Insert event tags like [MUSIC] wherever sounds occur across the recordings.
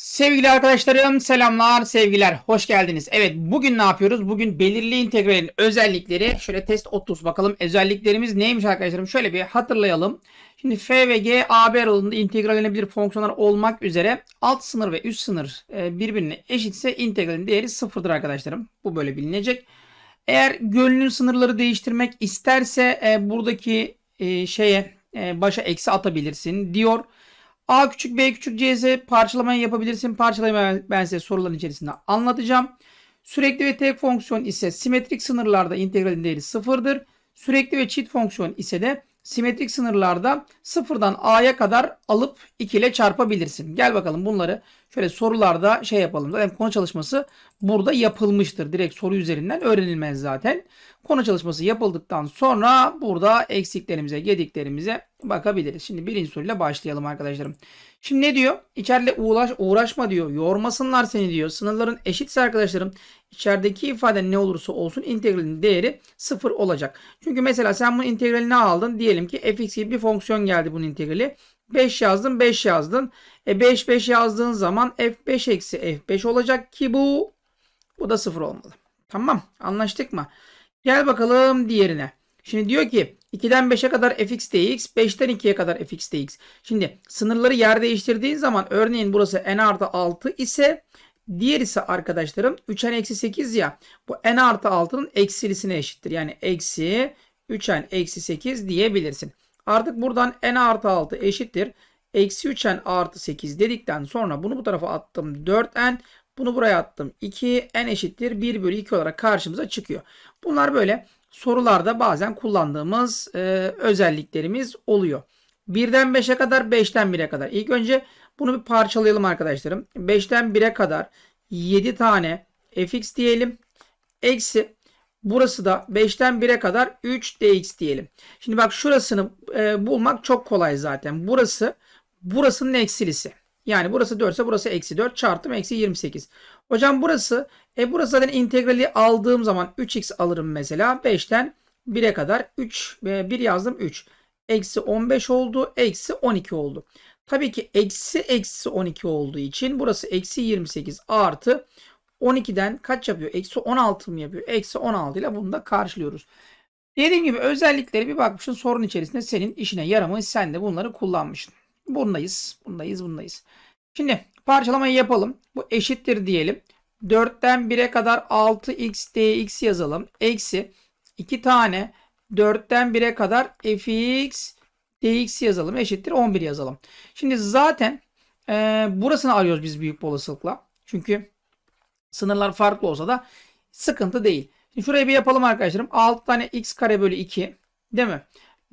Sevgili arkadaşlarım selamlar sevgiler hoş geldiniz. Evet bugün ne yapıyoruz? Bugün belirli integralin özellikleri şöyle test 30 bakalım özelliklerimiz neymiş arkadaşlarım şöyle bir hatırlayalım. Şimdi f ve g AB aralığında integralenebilir fonksiyonlar olmak üzere alt sınır ve üst sınır e, birbirine eşitse integralin değeri sıfırdır arkadaşlarım. Bu böyle bilinecek. Eğer gönlün sınırları değiştirmek isterse e, buradaki e, şeye başa eksi atabilirsin diyor. A küçük B küçük CZ parçalamayı yapabilirsin. Parçalamayı ben size soruların içerisinde anlatacağım. Sürekli ve tek fonksiyon ise simetrik sınırlarda integralin değeri sıfırdır. Sürekli ve çift fonksiyon ise de simetrik sınırlarda sıfırdan A'ya kadar alıp 2 ile çarpabilirsin. Gel bakalım bunları şöyle sorularda şey yapalım. Zaten konu çalışması burada yapılmıştır. Direkt soru üzerinden öğrenilmez zaten. Konu çalışması yapıldıktan sonra burada eksiklerimize, gediklerimize bakabiliriz. Şimdi birinci soruyla başlayalım arkadaşlarım. Şimdi ne diyor? İçeride uğraş, uğraşma diyor. Yormasınlar seni diyor. Sınırların eşitse arkadaşlarım içerideki ifade ne olursa olsun integralin değeri sıfır olacak. Çünkü mesela sen bunun integralini aldın. Diyelim ki fx gibi bir fonksiyon geldi bunun integrali. 5 yazdın 5 yazdın. E 5 5 yazdığın zaman f5 eksi f5 olacak ki bu bu da sıfır olmalı. Tamam anlaştık mı? Gel bakalım diğerine. Şimdi diyor ki 2'den 5'e kadar fx dx, 5'ten 2'ye kadar fx dx. Şimdi sınırları yer değiştirdiğin zaman örneğin burası n artı 6 ise diğer ise arkadaşlarım 3n eksi 8 ya. Bu n artı 6'nın eksilisine eşittir. Yani eksi 3n eksi 8 diyebilirsin. Artık buradan n artı 6 eşittir. Eksi 3n artı 8 dedikten sonra bunu bu tarafa attım 4n. Bunu buraya attım 2. n eşittir 1 bölü 2 olarak karşımıza çıkıyor. Bunlar böyle sorularda bazen kullandığımız e, özelliklerimiz oluyor. 1'den 5'e kadar 5'ten 1'e kadar. İlk önce bunu bir parçalayalım arkadaşlarım. 5'ten 1'e kadar 7 tane fx diyelim. Eksi burası da 5'ten 1'e kadar 3 dx diyelim. Şimdi bak şurasını e, bulmak çok kolay zaten. Burası burasının eksilisi. Yani burası 4 ise burası eksi 4 çarptım eksi 28. Hocam burası e burası zaten integrali aldığım zaman 3x alırım mesela. 5'ten 1'e kadar 3 ve 1 yazdım 3. Eksi 15 oldu. Eksi 12 oldu. Tabii ki eksi eksi 12 olduğu için burası eksi 28 artı 12'den kaç yapıyor? Eksi 16 mı yapıyor? Eksi 16 ile bunu da karşılıyoruz. Dediğim gibi özellikleri bir bakmışsın sorun içerisinde senin işine yaramış. Sen de bunları kullanmışsın. Bundayız. Bundayız. Bundayız. Şimdi parçalamayı yapalım. Bu eşittir diyelim. 4'ten 1'e kadar 6x dx yazalım. Eksi 2 tane 4'ten 1'e kadar fx dx yazalım. Eşittir 11 yazalım. Şimdi zaten e, burasını arıyoruz biz büyük bir olasılıkla. Çünkü sınırlar farklı olsa da sıkıntı değil. Şimdi şurayı bir yapalım arkadaşlarım. 6 tane x kare bölü 2 değil mi?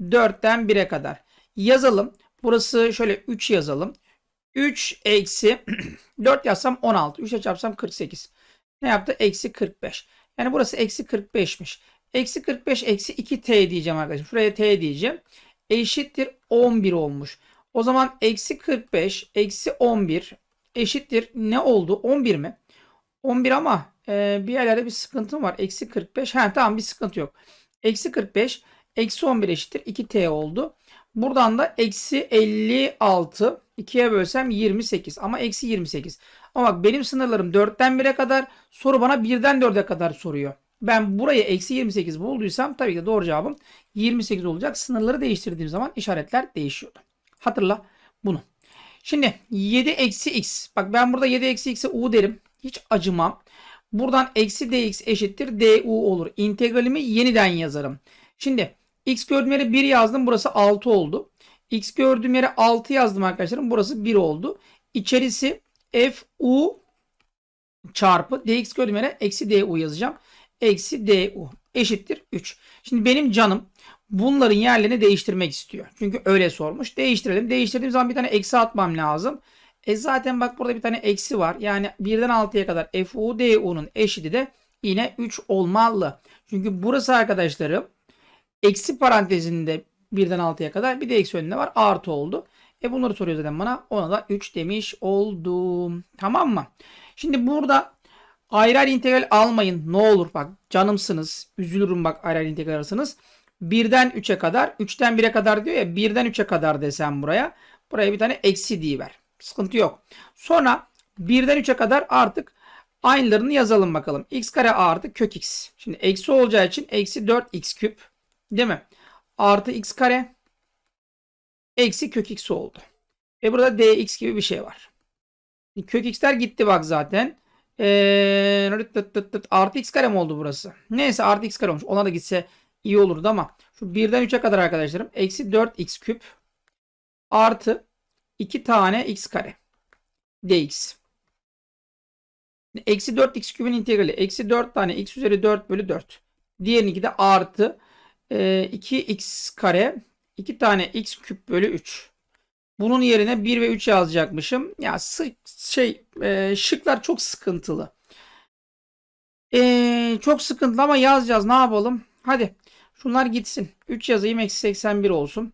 4'ten 1'e kadar. Yazalım. Burası şöyle 3 yazalım. 3 eksi [CLEARS THROAT] 4 yazsam 16. 3'e çarpsam 48. Ne yaptı? Eksi 45. Yani burası eksi 45'miş. Eksi 45 eksi 2t diyeceğim arkadaşlar. Şuraya t diyeceğim. Eşittir 11 olmuş. O zaman eksi 45 eksi 11 eşittir ne oldu? 11 mi? 11 ama e, bir yerlerde bir sıkıntım var. Eksi 45. Ha tamam bir sıkıntı yok. Eksi 45 eksi 11 eşittir 2t oldu. Buradan da eksi 56 2'ye bölsem 28 ama eksi 28. Ama bak benim sınırlarım 4'ten 1'e kadar soru bana 1'den 4'e kadar soruyor. Ben burayı eksi 28 bulduysam tabii ki doğru cevabım 28 olacak. Sınırları değiştirdiğim zaman işaretler değişiyordu. Hatırla bunu. Şimdi 7 eksi x. Bak ben burada 7 eksi x'e u derim. Hiç acımam. Buradan eksi dx eşittir du olur. İntegralimi yeniden yazarım. Şimdi x gördüğüm yere 1 yazdım. Burası 6 oldu. X gördüğüm yere 6 yazdım arkadaşlarım. Burası 1 oldu. İçerisi fu çarpı dx gördüğüm yere eksi du yazacağım. Eksi du eşittir 3. Şimdi benim canım bunların yerlerini değiştirmek istiyor. Çünkü öyle sormuş. Değiştirelim. Değiştirdiğim zaman bir tane eksi atmam lazım. E zaten bak burada bir tane eksi var. Yani 1'den 6'ya kadar fu du'nun eşiti de yine 3 olmalı. Çünkü burası arkadaşlarım eksi parantezinde 1'den 6'ya kadar bir de eksi önünde var. Artı oldu. E bunları soruyor zaten bana. Ona da 3 demiş oldum. Tamam mı? Şimdi burada ayrı ayrı integral almayın. Ne olur bak canımsınız. Üzülürüm bak ayrı ayrı integral alırsanız. 1'den 3'e kadar. 3'ten 1'e kadar diyor ya. 1'den 3'e kadar desem buraya. Buraya bir tane eksi diye ver. Sıkıntı yok. Sonra Birden 3'e kadar artık aynılarını yazalım bakalım. x kare artı kök x. Şimdi eksi olacağı için eksi 4x küp. Değil mi? Artı x kare eksi kök x oldu. Ve burada dx gibi bir şey var. Kök x'ler gitti bak zaten. Ee, tıt tıt tıt. artı x kare mi oldu burası? Neyse artı x kare olmuş. Ona da gitse iyi olurdu ama şu 1'den 3'e kadar arkadaşlarım. Eksi 4x küp artı 2 tane x kare dx. Eksi 4x küpün integrali. Eksi 4 tane x üzeri 4 bölü 4. Diğerinki de artı 2x kare 2 tane x küp bölü 3. Bunun yerine 1 ve 3 yazacakmışım. Ya sık şey e, şıklar çok sıkıntılı. E, çok sıkıntılı ama yazacağız. Ne yapalım? Hadi. Şunlar gitsin. 3 yazayım. Eksi 81 olsun.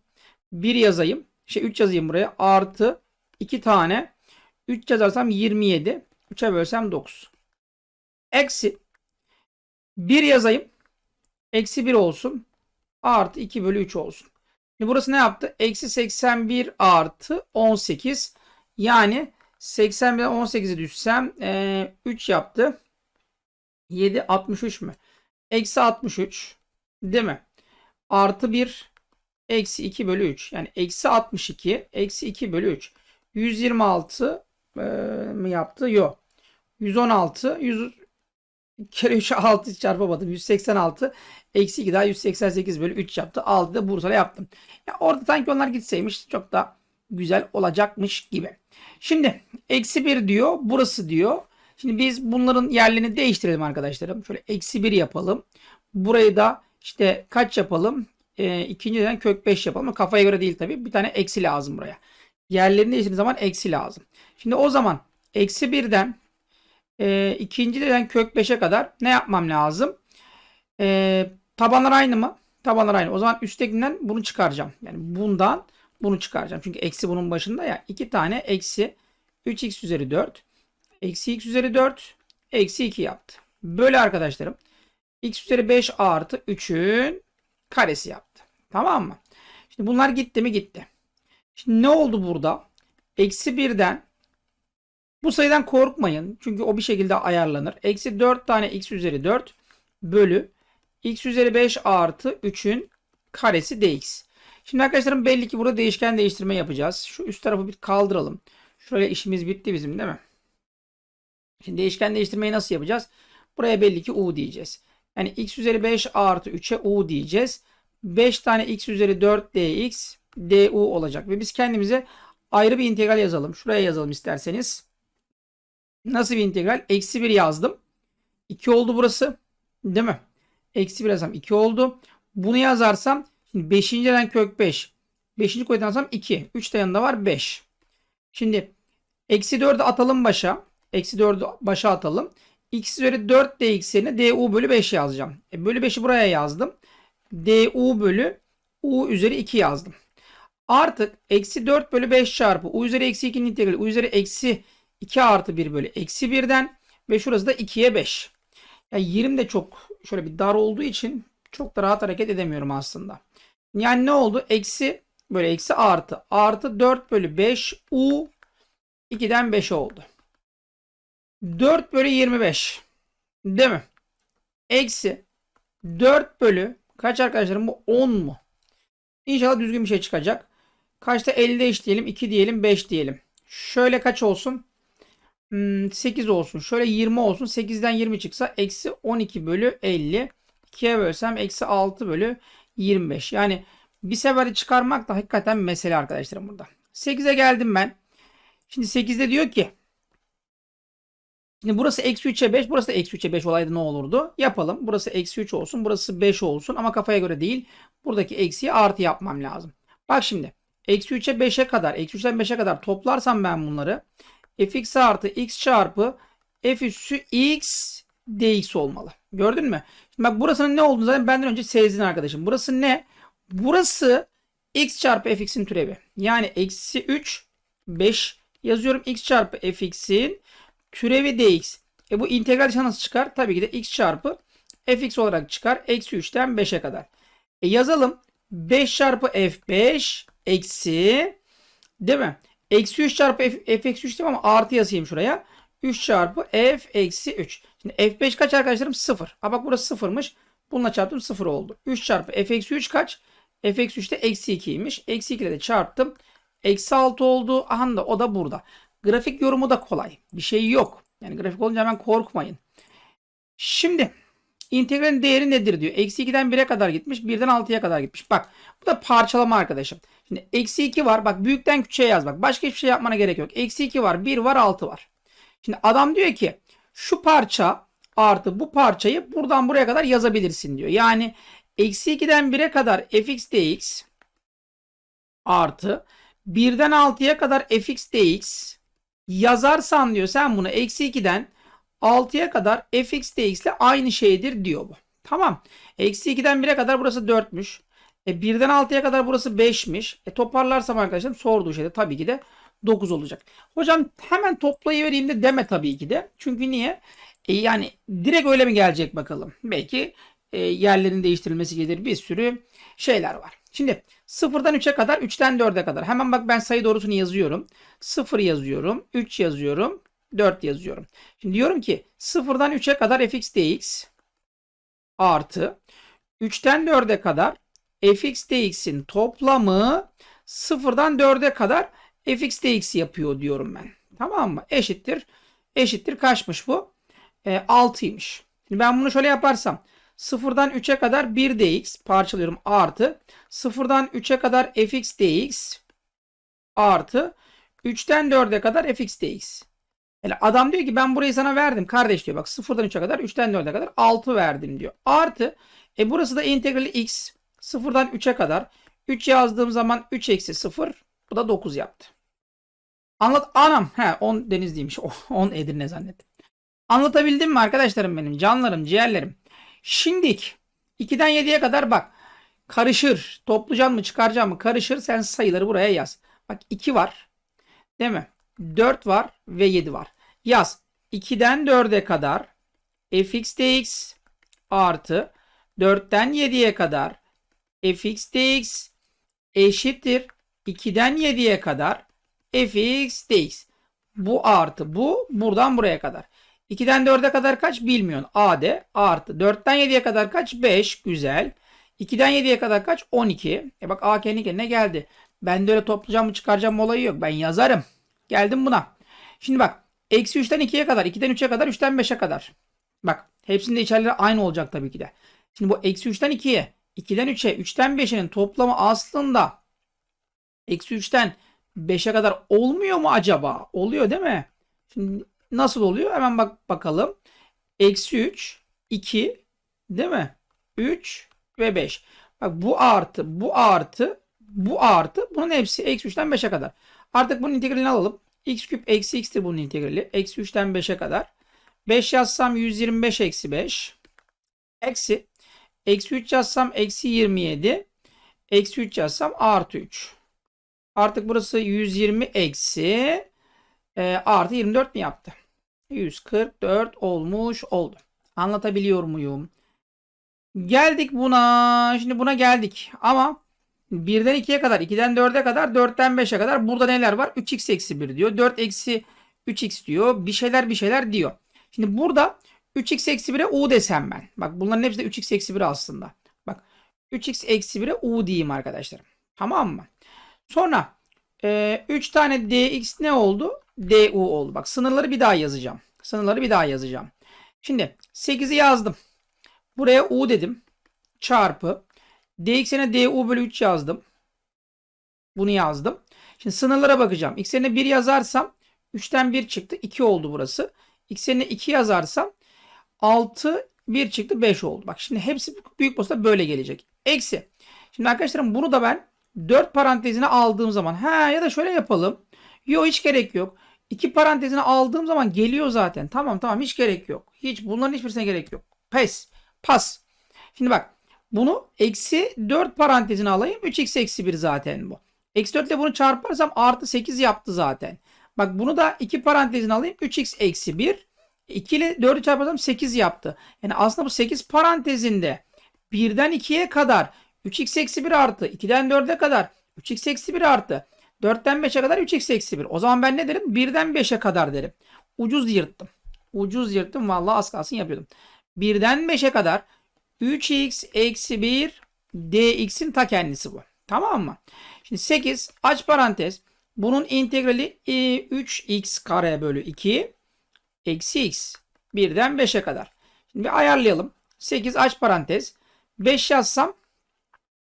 1 yazayım. Şey 3 yazayım buraya. Artı 2 tane. 3 yazarsam 27. 3'e bölsem 9. Eksi 1 yazayım. Eksi 1 olsun. Artı 2 bölü 3 olsun. Şimdi burası ne yaptı? Eksi 81 artı 18. Yani 81'den 18'e düşsem e, 3 yaptı. 7 63 mü? Eksi 63 değil mi? Artı 1 eksi 2 bölü 3. Yani eksi 62 eksi 2 bölü 3. 126 e, mi yaptı? Yok. 116 100 kere 3'e 6 çarpamadım. 186 eksi 2 daha 188 bölü 3 yaptı. 6 da Bursa'da yaptım. Ya orada sanki onlar gitseymiş çok da güzel olacakmış gibi. Şimdi eksi 1 diyor. Burası diyor. Şimdi biz bunların yerlerini değiştirelim arkadaşlarım. Şöyle eksi 1 yapalım. Burayı da işte kaç yapalım? E, ikinciden kök 5 yapalım. Kafaya göre değil tabii. Bir tane eksi lazım buraya. Yerlerini değiştirdiğiniz zaman eksi lazım. Şimdi o zaman eksi 1'den e, ikinciden kök 5'e kadar ne yapmam lazım? E, tabanlar aynı mı? Tabanlar aynı. O zaman üsttekinden bunu çıkaracağım. Yani bundan bunu çıkaracağım. Çünkü eksi bunun başında ya. 2 tane eksi 3x üzeri 4. Eksi x üzeri 4. Eksi 2 yaptı. Böyle arkadaşlarım. x üzeri 5 artı 3'ün karesi yaptı. Tamam mı? Şimdi bunlar gitti mi? Gitti. Şimdi ne oldu burada? Eksi 1'den bu sayıdan korkmayın. Çünkü o bir şekilde ayarlanır. Eksi 4 tane x üzeri 4 bölü x üzeri 5 artı 3'ün karesi dx. Şimdi arkadaşlarım belli ki burada değişken değiştirme yapacağız. Şu üst tarafı bir kaldıralım. Şöyle işimiz bitti bizim değil mi? Şimdi değişken değiştirmeyi nasıl yapacağız? Buraya belli ki u diyeceğiz. Yani x üzeri 5 artı 3'e u diyeceğiz. 5 tane x üzeri 4 dx du olacak. Ve biz kendimize ayrı bir integral yazalım. Şuraya yazalım isterseniz. Nasıl bir integral? Eksi 1 yazdım. 2 oldu burası. Değil mi? Eksi 1 yazsam 2 oldu. Bunu yazarsam şimdi 5. den kök 5. 5. koydan yazarsam 2. 3 de yanında var 5. Şimdi eksi 4'ü atalım başa. Eksi 4'ü başa atalım. x üzeri 4 dx yerine du bölü 5 yazacağım. E, bölü 5'i buraya yazdım. du bölü u üzeri 2 yazdım. Artık eksi 4 bölü 5 çarpı u üzeri eksi 2'nin integrali u üzeri eksi 2 artı 1 bölü eksi 1'den ve şurası da 2'ye 5. Yani 20 de çok şöyle bir dar olduğu için çok da rahat hareket edemiyorum aslında. Yani ne oldu? Eksi böyle eksi artı artı 4 bölü 5 u 2'den 5 oldu. 4 bölü 25 değil mi? Eksi 4 bölü kaç arkadaşlarım bu 10 mu? İnşallah düzgün bir şey çıkacak. Kaçta 50 diyelim 2 diyelim 5 diyelim. Şöyle kaç olsun? 8 hmm, olsun. Şöyle 20 olsun. 8'den 20 çıksa eksi 12 bölü 50. 2'ye bölsem eksi 6 bölü 25. Yani bir seferde çıkarmak da hakikaten mesele arkadaşlarım burada. 8'e geldim ben. Şimdi 8'de diyor ki Şimdi burası eksi 3'e 5. Burası da eksi 3'e 5 olaydı ne olurdu? Yapalım. Burası eksi 3 olsun. Burası 5 olsun. Ama kafaya göre değil. Buradaki eksiyi artı yapmam lazım. Bak şimdi. Eksi 3'e 5'e kadar. Eksi 3'ten 5'e kadar toplarsam ben bunları fx artı x çarpı f üssü x dx olmalı. Gördün mü? Şimdi bak burasının ne olduğunu zaten benden önce sezdin arkadaşım. Burası ne? Burası x çarpı fx'in türevi. Yani eksi 3 5 yazıyorum x çarpı fx'in türevi dx. E bu integral dışına nasıl çıkar? Tabii ki de x çarpı fx olarak çıkar. Eksi 3'ten 5'e kadar. E yazalım. 5 çarpı f5 eksi değil mi? Eksi 3 çarpı f, f eksi 3 değil ama artı yazayım şuraya. 3 çarpı f eksi 3. Şimdi f5 kaç arkadaşlarım? 0. Ha bak burası 0'mış. Bununla çarptım 0 oldu. 3 çarpı f eksi 3 kaç? f eksi 3 de eksi 2'ymiş. Eksi 2 ile de çarptım. Eksi 6 oldu. Aha da o da burada. Grafik yorumu da kolay. Bir şey yok. Yani grafik olunca hemen korkmayın. Şimdi integralin değeri nedir diyor. Eksi 2'den 1'e kadar gitmiş. 1'den 6'ya kadar gitmiş. Bak bu da parçalama arkadaşım. Şimdi eksi 2 var. Bak büyükten küçüğe yaz bak. Başka hiçbir şey yapmana gerek yok. Eksi 2 var. 1 var 6 var. Şimdi adam diyor ki şu parça artı bu parçayı buradan buraya kadar yazabilirsin diyor. Yani eksi 2'den 1'e kadar fx dx artı 1'den 6'ya kadar fx dx yazarsan diyor sen bunu eksi 2'den 6'ya kadar fx dx ile aynı şeydir diyor bu. Tamam. Eksi 2'den 1'e kadar burası 4'müş. E 1'den 6'ya kadar burası 5'miş. E toparlarsam arkadaşlar sorduğu şey de tabii ki de 9 olacak. Hocam hemen toplayıvereyim de deme tabii ki de. Çünkü niye? E yani direkt öyle mi gelecek bakalım. Belki e, yerlerin değiştirilmesi gelir. Bir sürü şeyler var. Şimdi 0'dan 3'e kadar 3'ten 4'e kadar. Hemen bak ben sayı doğrusunu yazıyorum. 0 yazıyorum. 3 yazıyorum. 4 yazıyorum. Şimdi diyorum ki 0'dan 3'e kadar fx dx artı 3'ten 4'e kadar fx dx'in toplamı 0'dan 4'e kadar fx dx yapıyor diyorum ben. Tamam mı? Eşittir. Eşittir kaçmış bu? E, 6'ymış. Şimdi ben bunu şöyle yaparsam 0'dan 3'e kadar 1 dx parçalıyorum artı 0'dan 3'e kadar fx dx artı 3'ten 4'e kadar fx dx. Yani adam diyor ki ben burayı sana verdim kardeş diyor. Bak 0'dan 3'e kadar 3'ten 4'e kadar 6 verdim diyor. Artı e burası da integrali x 0'dan 3'e kadar 3 yazdığım zaman 3 eksi 0 bu da 9 yaptı. Anlat anam. He 10 deniz değilmiş. [LAUGHS] 10 Edirne zannettim. Anlatabildim mi arkadaşlarım benim? Canlarım, ciğerlerim. Şimdik 2'den 7'ye kadar bak. Karışır. Toplayacağım mı çıkaracağım mı? Karışır. Sen sayıları buraya yaz. Bak 2 var. Değil mi? 4 var ve 7 var. Yaz. 2'den 4'e kadar fx dx artı 4'ten 7'ye kadar fx dx eşittir 2'den 7'ye kadar fx dx. Bu artı bu buradan buraya kadar. 2'den 4'e kadar kaç bilmiyorsun. AD artı 4'ten 7'ye kadar kaç? 5. Güzel. 2'den 7'ye kadar kaç? 12. E bak A kendi kendine geldi. Ben de öyle toplayacağım mı çıkaracağım mı olayı yok. Ben yazarım. Geldim buna. Şimdi bak. Eksi 3'ten 2'ye kadar. 2'den 3'e kadar. 3'ten 5'e kadar. Bak. Hepsinde içerileri aynı olacak tabii ki de. Şimdi bu eksi 3'ten 2'ye. 2'den 3'e. 3'ten 5'in toplamı aslında eksi 3'ten 5'e kadar olmuyor mu acaba? Oluyor değil mi? Şimdi nasıl oluyor? Hemen bak bakalım. Eksi 3, 2 değil mi? 3 ve 5. Bak bu artı, bu artı, bu artı. Bunun hepsi eksi 3'ten 5'e kadar. Artık bunun integralini alalım. x küp eksi x'tir bunun integrali. Eksi 3'ten 5'e kadar. 5 yazsam 125 eksi 5. Eksi. Eksi 3 yazsam eksi 27. Eksi 3 yazsam artı 3. Artık burası 120 eksi e, artı 24 mi yaptı? 144 olmuş oldu. Anlatabiliyor muyum? Geldik buna. Şimdi buna geldik. Ama 1'den 2'ye kadar, 2'den 4'e kadar, 4'ten 5'e kadar burada neler var? 3x eksi 1 diyor. 4 eksi 3x diyor. Bir şeyler bir şeyler diyor. Şimdi burada 3x eksi 1'e u desem ben. Bak bunların hepsi de 3x eksi 1 aslında. Bak 3x eksi 1'e u diyeyim arkadaşlarım. Tamam mı? Sonra e, 3 tane dx ne oldu? du oldu. Bak sınırları bir daha yazacağım. Sınırları bir daha yazacağım. Şimdi 8'i yazdım. Buraya u dedim. Çarpı. dx'ine du bölü 3 yazdım. Bunu yazdım. Şimdi sınırlara bakacağım. x'ine 1 yazarsam 3'ten 1 çıktı. 2 oldu burası. x'ine 2 yazarsam 6 1 çıktı 5 oldu. Bak şimdi hepsi büyük basıda böyle gelecek. Eksi. Şimdi arkadaşlarım bunu da ben 4 parantezine aldığım zaman ha ya da şöyle yapalım. Yok hiç gerek yok. 2 parantezine aldığım zaman geliyor zaten. Tamam tamam hiç gerek yok. Hiç bunların hiçbirisine gerek yok. Pes. Pas. Şimdi bak bunu eksi 4 parantezine alayım. 3x eksi 1 zaten bu. Eksi 4 ile bunu çarparsam artı 8 yaptı zaten. Bak bunu da 2 parantezine alayım. 3x eksi 1. 2 ile 4'ü çarparsam 8 yaptı. Yani aslında bu 8 parantezinde 1'den 2'ye kadar 3x eksi 1 artı 2'den 4'e kadar 3x eksi 1 artı 4'ten 5'e kadar 3x eksi 1. O zaman ben ne derim? 1'den 5'e kadar derim. ucuz yırttım. Ucuz yırttım. Vallahi az kalsın yapıyordum. 1'den 5'e kadar 3x eksi 1 dx'in ta kendisi bu. Tamam mı? Şimdi 8 aç parantez. Bunun integrali e, 3x kare bölü 2 eksi x. 1'den 5'e kadar. Şimdi bir ayarlayalım. 8 aç parantez. 5 yazsam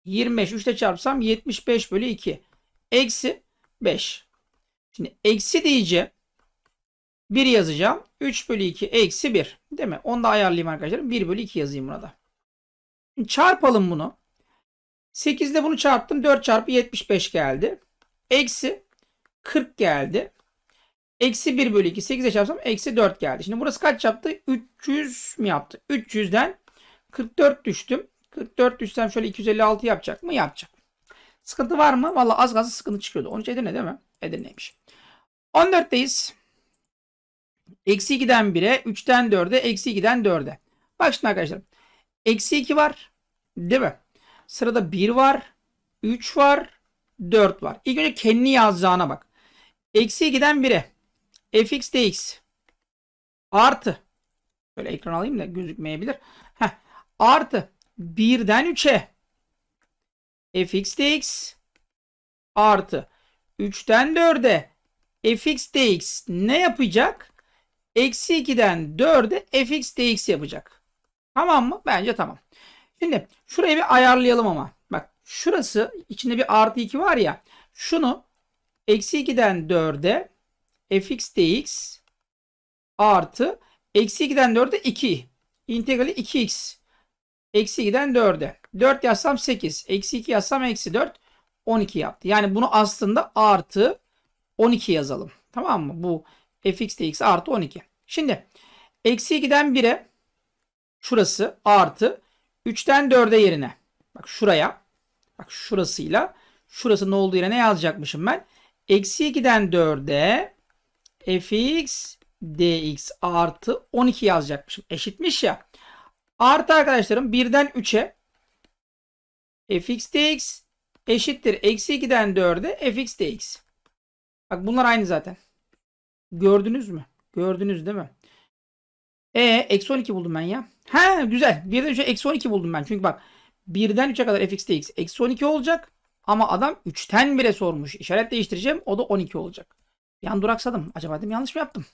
25. 3 ile çarpsam 75 bölü 2. Eksi 5. Şimdi eksi diyeceğim. 1 yazacağım. 3 bölü 2 eksi 1. Değil mi? Onu da ayarlayayım arkadaşlar. 1 bölü 2 yazayım buna da. Şimdi çarpalım bunu. 8 ile bunu çarptım. 4 çarpı 75 geldi. Eksi 40 geldi. Eksi 1 bölü 2. 8'e çarpsam eksi 4 geldi. Şimdi burası kaç yaptı? 300 mi yaptı? 300'den 44 düştüm. 44 düşsem şöyle 256 yapacak mı? Yapacak. Sıkıntı var mı? Valla az kalsın sıkıntı çıkıyordu. 13 Edirne değil mi? Edirne'ymiş. 14'teyiz. Eksi 2'den 1'e, 3'ten 4'e, eksi 2'den 4'e. Bak şimdi arkadaşlar. Eksi 2 var. Değil mi? Sırada 1 var. 3 var. 4 var. İlk önce kendini yazacağına bak. Eksi 2'den 1'e. Fx dx. Artı. Böyle ekran alayım da gözükmeyebilir. Heh. Artı. 1'den 3'e. fx dx. Artı. 3'ten 4'e. fx dx ne yapacak? Eksi 2'den 4'e fx dx yapacak. Tamam mı? Bence tamam. Şimdi şurayı bir ayarlayalım ama. Bak şurası içinde bir artı 2 var ya. Şunu eksi 2'den 4'e fx dx artı eksi 2'den 4'e 2. İntegrali 2x. Eksi 2'den 4'e. 4 yazsam 8. Eksi 2 yazsam eksi 4. 12 yaptı. Yani bunu aslında artı 12 yazalım. Tamam mı? Bu fx dx artı 12. Şimdi eksi 2'den 1'e şurası artı 3'ten 4'e yerine. Bak şuraya. Bak şurasıyla şurasının olduğu yere ne yazacakmışım ben? Eksi 2'den 4'e fx dx artı 12 yazacakmışım. Eşitmiş ya. Artı arkadaşlarım 1'den 3'e fx dx eşittir. Eksi 2'den 4'e fx dx. Bak bunlar aynı zaten. Gördünüz mü? Gördünüz değil mi? E eksi 12 buldum ben ya. Ha güzel. 1'den 3'e eksi 12 buldum ben. Çünkü bak 1'den 3'e kadar fx dx eksi 12 olacak. Ama adam 3'ten 1'e sormuş. İşaret değiştireceğim. O da 12 olacak. Bir an duraksadım. Acaba dedim yanlış mı yaptım?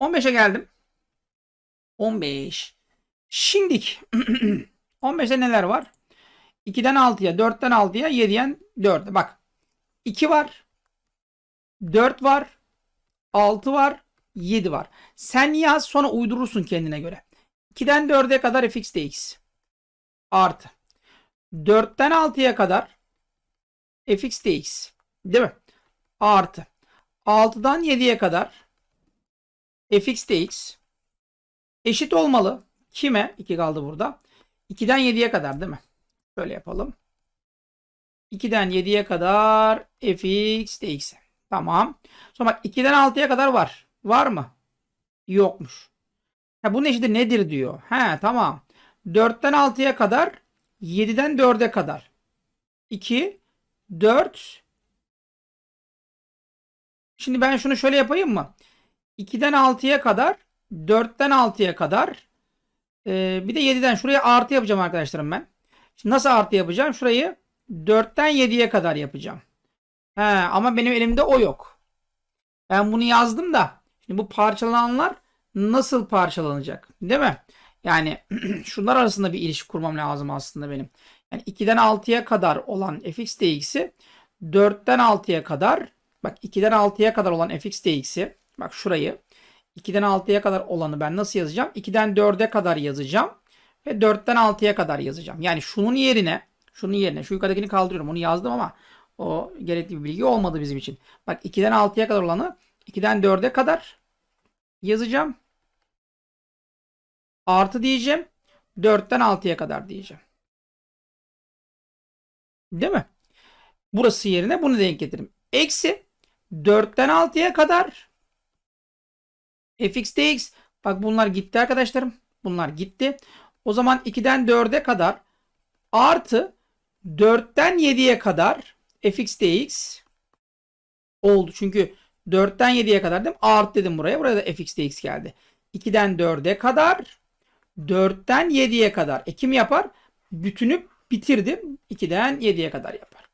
15'e geldim. 15. Şimdik. [CLEARS THROAT] 15'te neler var? 2'den 6'ya, 4'ten 6'ya, 7'den 4'e. Bak. 2 var. 4 var. 6 var. 7 var. Sen yaz sonra uydurursun kendine göre. 2'den 4'e kadar fx dx. Artı. 4'ten 6'ya kadar fx dx. Değil mi? Artı. 6'dan 7'ye kadar fx dx eşit olmalı. Kime? 2 kaldı burada. 2'den 7'ye kadar değil mi? Böyle yapalım. 2'den 7'ye kadar fx dx. Tamam. Sonra bak 2'den 6'ya kadar var. Var mı? Yokmuş. Ha, bunun eşiti nedir diyor. He tamam. 4'ten 6'ya kadar 7'den 4'e kadar. 2 4 Şimdi ben şunu şöyle yapayım mı? 2'den 6'ya kadar 4'ten 6'ya kadar ee, bir de 7'den şuraya artı yapacağım arkadaşlarım ben. Şimdi nasıl artı yapacağım? Şurayı 4'ten 7'ye kadar yapacağım. He, ama benim elimde o yok. Ben bunu yazdım da şimdi bu parçalananlar nasıl parçalanacak? Değil mi? Yani [CLEARS THROAT] şunlar arasında bir ilişki kurmam lazım aslında benim. Yani 2'den 6'ya kadar olan fx dx'i 4'ten 6'ya kadar bak 2'den 6'ya kadar olan fx dx'i bak şurayı 2'den 6'ya kadar olanı ben nasıl yazacağım? 2'den 4'e kadar yazacağım. Ve 4'ten 6'ya kadar yazacağım. Yani şunun yerine şunun yerine şu yukarıdakini kaldırıyorum. Onu yazdım ama o gerekli bir bilgi olmadı bizim için. Bak 2'den 6'ya kadar olanı 2'den 4'e kadar yazacağım. Artı diyeceğim. 4'ten 6'ya kadar diyeceğim. Değil mi? Burası yerine bunu denk getiririm. Eksi 4'ten 6'ya kadar fx dx. Bak bunlar gitti arkadaşlarım. Bunlar gitti. O zaman 2'den 4'e kadar artı 4'ten 7'ye kadar fx dx oldu. Çünkü 4'ten 7'ye kadar değil mi? Art dedim buraya. Buraya da fx dx geldi. 2'den 4'e kadar 4'ten 7'ye kadar. E kim yapar? Bütünü bitirdim. 2'den 7'ye kadar yapar.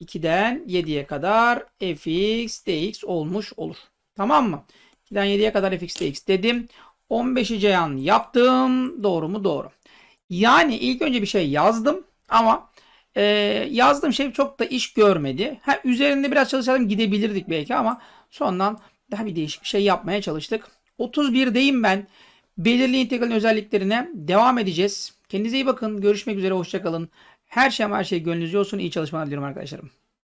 2'den 7'ye kadar fx dx olmuş olur. Tamam mı? 2'den 7'ye kadar fx dx dedim. 15'i Ceyhan yaptım. Doğru mu? Doğru. Yani ilk önce bir şey yazdım ama e, yazdığım şey çok da iş görmedi. Ha, üzerinde biraz çalışalım gidebilirdik belki ama sondan daha bir değişik bir şey yapmaya çalıştık. 31'deyim ben. Belirli integralin özelliklerine devam edeceğiz. Kendinize iyi bakın. Görüşmek üzere. Hoşçakalın. Her şey ama her şey gönlünüzce olsun. İyi çalışmalar diliyorum arkadaşlarım.